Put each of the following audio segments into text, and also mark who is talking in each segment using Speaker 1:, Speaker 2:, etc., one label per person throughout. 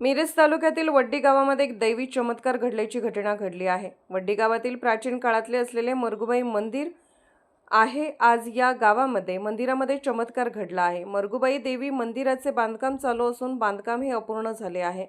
Speaker 1: मिरज तालुक्यातील वड्डी गावामध्ये एक दैवी चमत्कार घडल्याची घटना घडली आहे. वड्डी गावातील प्राचीन काळातले असलेले मरगुबाई मंदिर आहे. आज या गावामध्ये मंदिरामध्ये चमत्कार घडला आहे. मरगुबाई देवी मंदिराचे बांधकाम चालू असून बांधकाम हे अपूर्ण झाले आहे.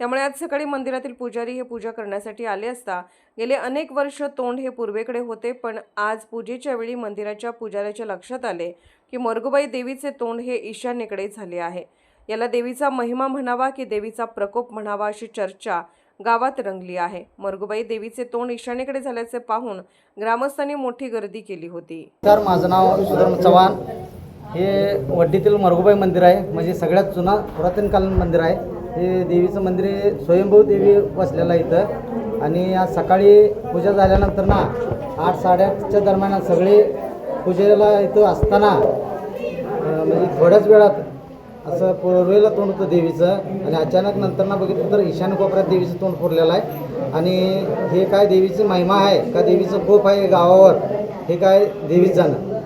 Speaker 1: त्यामुळे आज सकाळी मंदिरातील पुजारी हे पूजा करण्यासाठी आले असता गेले अनेक वर्ष तोंड हे पूर्वेकडे होते पण आज पूजेच्या वेळी मंदिराच्या पुजाऱ्याच्या लक्षात आले की मरगुबाई देवीचे तोंड हे ईशान्येकडे झाले आहे. याला देवीचा महिमा म्हणावा की देवीचा प्रकोप म्हणावा अशी चर्चा गावात रंगली आहे. मरगुबाई देवीचे तोंड ईशान्येकडे झाल्याचे पाहून ग्रामस्थांनी मोठी गर्दी केली होती.
Speaker 2: तर माझं नाव सुधर्म चव्हाण. हे वड्डीतील मरगुबाई मंदिर आहे. म्हणजे सगळ्यात जुना पुरातनकालीन मंदिर आहे. हे देवीचं मंदिर हे स्वयंभू देवी वसलेलं आहे इथं. आणि आज सकाळी पूजा झाल्यानंतर ना आठ साडेआठच्या दरम्यान सगळे पूजेला इथं असताना म्हणजे थोड्याच वेळात असं पुरवेला तोंड होतं देवीचं आणि अचानक नंतर ना बघितलं तर ईशान्य कोपऱ्यात देवीचं तोंड फुरलेलं आहे. आणि हे काय देवीची महिमा आहे का देवीचं कोप आहे गावावर? हे काय देवीच जाणं?